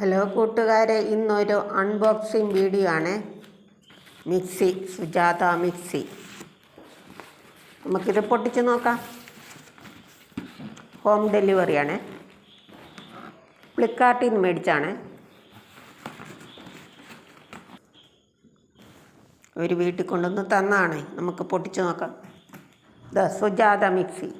Hello കൂട്ടുകാരെ ഇന്നൊരു unboxing video ആണ്. Mixie Sujatha mixie. നമുക്കിത് പൊട്ടിച്ച് നോക്കാം. ഹോം ഡെലിവറിയാണ് ഫ്ലിപ്കാർട്ടിൽ നിന്ന് മേടിച്ചാണ്. ഒരു വീട്ടിൽ കൊണ്ടുവന്ന് തന്നാണ്. നമുക്ക് പൊട്ടിച്ച് നോക്കാം. The Sujatha mixie.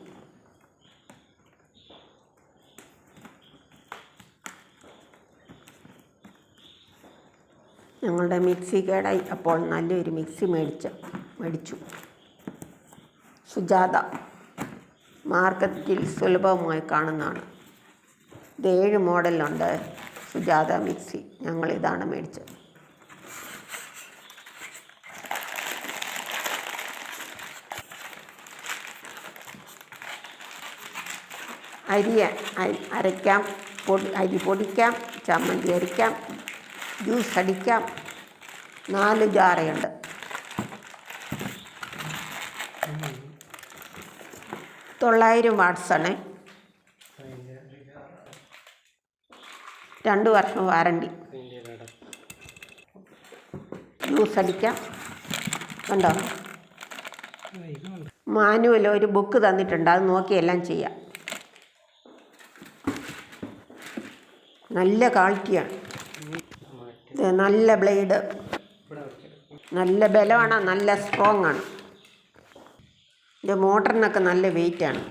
ഞങ്ങളുടെ മിക്സി കേടായി. അപ്പോൾ നല്ലൊരു മിക്സി മേടിച്ച മേടിച്ചു. സുജാത മാർക്കറ്റിൽ സുലഭമായി കാണുന്നതാണ്. ഇത് ഏഴ് മോഡലുണ്ട്. സുജാത മിക്സി. ഞങ്ങൾ ഇതാണ് മേടിച്ചത്. അരി അ- അരയ്ക്കാം പൊടി അരി പൊടിക്കാം ചമ്മന്തി അരിക്കാം ജ്യൂസ് അടിക്കാം. നാല് ജാറയുണ്ട്. തൊള്ളായിരം വാട്സാണ് രണ്ട് വർഷം വാറണ്ടി. ജ്യൂസ് അടിക്കാം. കണ്ടോ? മാനുവൽ ഒരു ബുക്ക് തന്നിട്ടുണ്ട്. അത് നോക്കി എല്ലാം ചെയ്യാം. നല്ല ക്വാളിറ്റിയാണ്. നല്ല ബ്ലേഡ്. നല്ല ബലമാണ് നല്ല സ്ട്രോങ് ആണ്. ഇത് മോട്ടറിനൊക്കെ നല്ല വെയിറ്റാണ്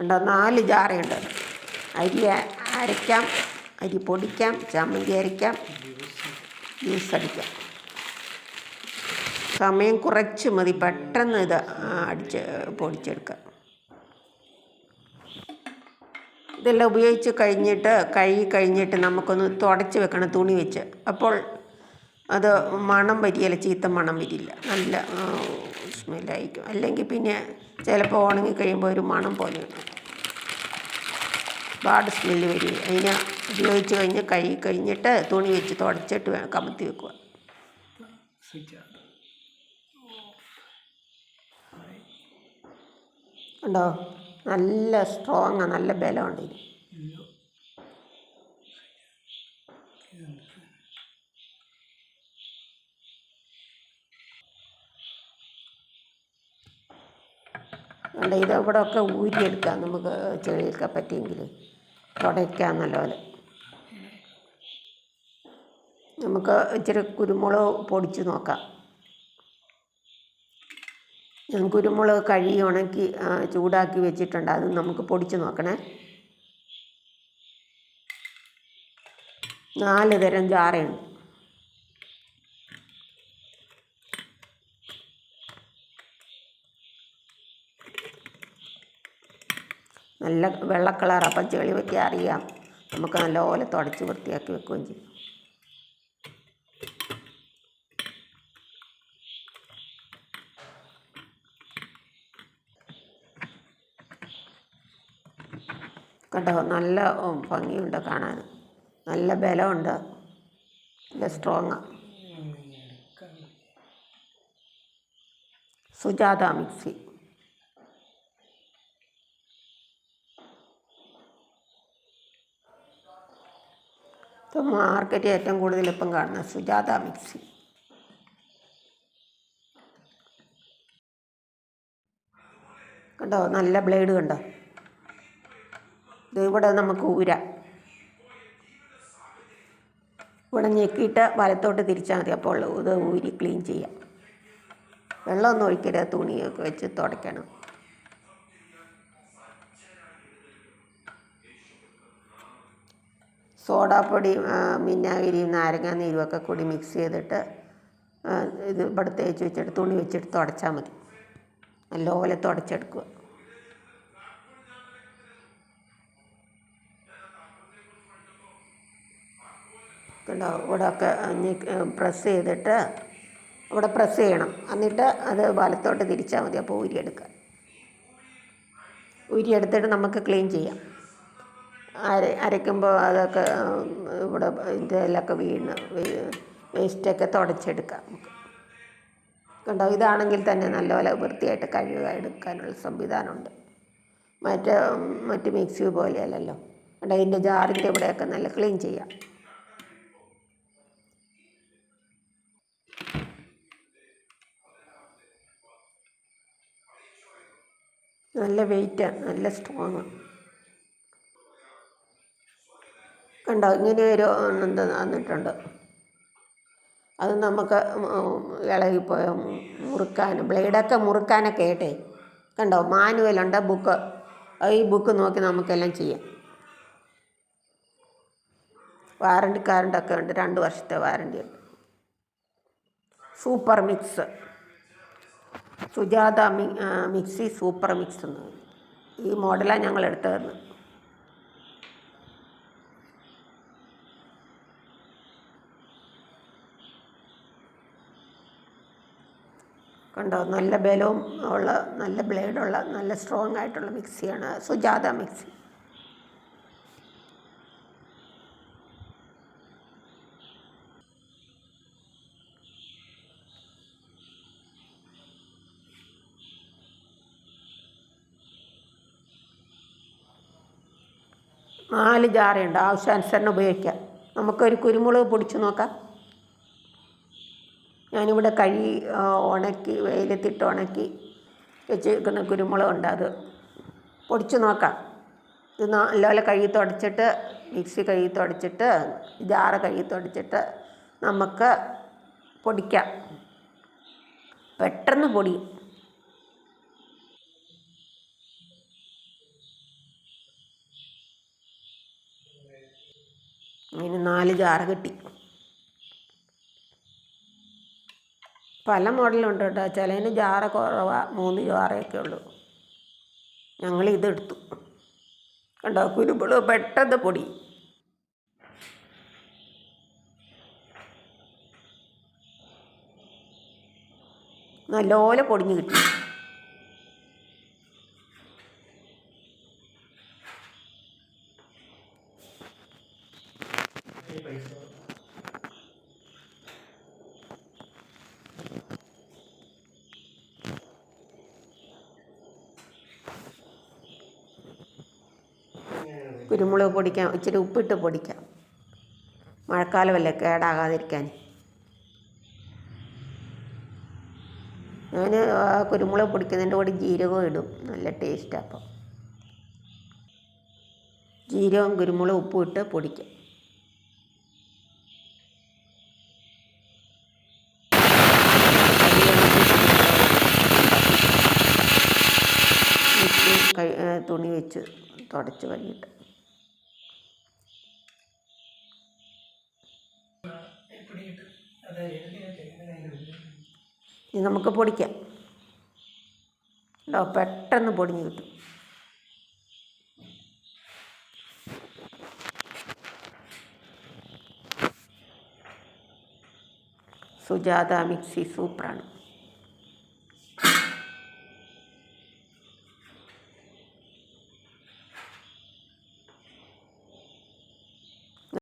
ഉണ്ടോ നാല് ജാറയുണ്ട് അരി അരയ്ക്കാം അരി പൊടിക്കാം ചമ്മന്തി അരയ്ക്കാം ജ്യൂസ് അടിക്കാം. സമയം കുറച്ച് മതി പെട്ടെന്ന് ഇത് അടിച്ച് പൊടിച്ചെടുക്കാം. ഇതെല്ലാം ഉപയോഗിച്ച് കഴിഞ്ഞിട്ട് കഴുകി കഴിഞ്ഞിട്ട് നമുക്കൊന്ന് തുടച്ച് വെക്കണം തുണി വെച്ച്. അപ്പോൾ അത് മണം വരികയില്ല ചീത്ത മണം വരില്ല. നല്ല സ്മെല്ലായിരിക്കും. അല്ലെങ്കിൽ പിന്നെ ചിലപ്പോൾ ഉണങ്ങി കഴിയുമ്പോൾ ഒരു മണം പോലെയാണ് ബാഡ് സ്മെല്ല് വരിക അതിനെ ഉപയോഗിച്ച് കഴിഞ്ഞ് കഴുകി കഴിഞ്ഞിട്ട് തുണി വെച്ച് തുടച്ചിട്ട് വേണം കമത്തി വെക്കുക ഉണ്ടോ? നല്ല സ്ട്രോങ് നല്ല ബലമുണ്ട് ഇതിന് അല്ല ഇത് ഇവിടെ ഒക്കെ ഊരിയെടുക്കാം നമുക്ക് ചെളിയൊക്കെ പറ്റിയെങ്കിൽ. തുടയ്ക്കാം നല്ലപോലെ. നമുക്ക് ഇച്ചിരി കുരുമുളക് പൊടിച്ച് നോക്കാം. ഞാൻ കുരുമുളക് കഴുകി ഉണക്കി ചൂടാക്കി വെച്ചിട്ടുണ്ട്. അത് നമുക്ക് പൊടിച്ച് നോക്കണേ. നാല് തരം ചാറയുണ്ട് നല്ല വെള്ള അപ്പം ചെളി പറ്റി അറിയാം. നമുക്ക് നല്ലപോലെ തുടച്ച് വൃത്തിയാക്കി വെക്കുകയും ചെയ്യും. കണ്ടോ? നല്ല ഭംഗിയുണ്ട് കാണാൻ. നല്ല ബലമുണ്ട്. നല്ല സ്ട്രോങ്ങാണ് സുജാത മിക്സി. ഇപ്പം മാർക്കറ്റിൽ ഏറ്റവും കൂടുതൽ ഇപ്പം കാണുന്ന സുജാത മിക്സി. കണ്ടോ? നല്ല ബ്ലേഡ് കണ്ടോ? ഇവിടെ നമുക്ക് ഊരാം. ഇവിടെ ഞെക്കിയിട്ട് വലത്തോട്ട് തിരിച്ചാൽ മതി. അപ്പോൾ ഇത് ഊരി ക്ലീൻ ചെയ്യാം. വെള്ളമൊന്നും ഒഴിക്കരുത്. തുണിയൊക്കെ വെച്ച് തുടയ്ക്കണം. സോഡാപ്പൊടിയും മിന്നാഗിരിയും നാരങ്ങ നീരും ഒക്കെ കൂടി മിക്സ് ചെയ്തിട്ട് ഇത് ഇവിടെ തേച്ച് വെച്ചിട്ട് തുണി വെച്ചിട്ട് തുടച്ചാൽ മതി. നല്ലപോലെ തുടച്ചെടുക്കുക. കണ്ടോ? ഇവിടെ ഒക്കെ പ്രസ് ചെയ്തിട്ട് ഇവിടെ പ്രസ് ചെയ്യണം. എന്നിട്ട് അത് വലത്തോട്ട് തിരിച്ചാൽ മതി. അപ്പോൾ ഊരിയെടുക്കുക ഊരിയെടുത്തിട്ട് നമുക്ക് ക്ലീൻ ചെയ്യാം. അര അരയ്ക്കുമ്പോൾ അതൊക്കെ ഇവിടെ ഇതിലൊക്കെ വീണ് വേസ്റ്റൊക്കെ തുടച്ചെടുക്കാം നമുക്ക്. കണ്ടോ? ഇതാണെങ്കിൽ തന്നെ നല്ലപോലെ വൃത്തിയായിട്ട് കഴുകുക എടുക്കാനുള്ള സംവിധാനമുണ്ട്. മറ്റേ മറ്റ് മിക്സി പോലെയല്ലല്ലോ കണ്ടോ? ഇതിന്റെ ജാറിന്റെ ഇവിടെയൊക്കെ നല്ല ക്ലീൻ ചെയ്യാം. നല്ല വെയിറ്റാണ് നല്ല സ്ട്രോങ് കണ്ടോ ഇങ്ങനെ ഒരു എന്താ വന്നിട്ടുണ്ട്. അത് നമുക്ക് ഇളകിപ്പോയ മുറുക്കാൻ ബ്ലേഡൊക്കെ മുറുക്കാനൊക്കെ ആയിട്ടേ. കണ്ടോ മാനുവലുണ്ട് ബുക്ക് ഈ ബുക്ക് നോക്കി നമുക്കെല്ലാം ചെയ്യാം. വാറണ്ടി കാർഡൊക്കെ ഉണ്ട് രണ്ട് വർഷത്തെ വാറണ്ടി ഉണ്ട്. Super mix Sujata mixie super mix എന്ന്. ഈ മോഡലാണ് ഞങ്ങൾ എടുത്തതെന്ന് കണ്ടോ നല്ല ബലവും ഉള്ള നല്ല ബ്ലേഡുള്ള നല്ല സ്ട്രോങ് ആയിട്ടുള്ള മിക്സിയാണ് സുജാത മിക്സി നാല് ജാറുണ്ട്. ആവശ്യാനുസരണം ഉപയോഗിക്കാം. നമുക്കൊരു കുരുമുളക് പൊടിച്ച് നോക്കാം. ഞാനിവിടെ കഴി ഉണക്കി വെയിലത്തിട്ട് ഉണക്കി വെച്ചിരിക്കുന്ന കുരുമുളകുണ്ട് അത്. പൊടിച്ച് നോക്കാം. ഇത് നല്ലപോലെ കഴുകി തുടച്ചിട്ട് മിക്സി കഴുകി തുടച്ചിട്ട് ജാറ് കഴുകി തുടച്ചിട്ട് നമുക്ക് പൊടിക്കാം. പെട്ടെന്ന് പൊടിയും ഇങ്ങനെ നാല് ജാറ് കിട്ടി. പല മോഡലുണ്ട് കേട്ടോ. ചിലതിന് ജാറ കുറവാണ് മൂന്ന് ജാറയൊക്കെ ഉള്ളൂ. ഞങ്ങൾ ഇതെടുത്തു. കണ്ടോ കുരുമുളക് പെട്ടെന്ന് പൊടി. നല്ലപോലെ പൊടിഞ്ഞ് കിട്ടി. കുരുമുളക് പൊടിക്കാം ഇച്ചിരി ഉപ്പിട്ട് പൊടിക്കാം. മഴക്കാലമല്ലേ കേടാകാതിരിക്കാൻ. ഞാൻ കുരുമുളക് പൊടിക്കുന്നതിന്റെ കൂടെ ജീരകവും ഇടും. നല്ല ടേസ്റ്റാണ് അപ്പം. ജീരകവും കുരുമുളക് ഉപ്പും ഇട്ട് പൊടിക്കാം മിക്സി കഴി- ഏ, തുണി വെച്ച് തുടച്ച് കഴിയിട്ട് ഇനി നമുക്ക് പൊടിക്കാം. കേട്ടോ പെട്ടെന്ന് പൊടിഞ്ഞ് കിട്ടും. സുജാത മിക്സി സൂപ്പറാണ്.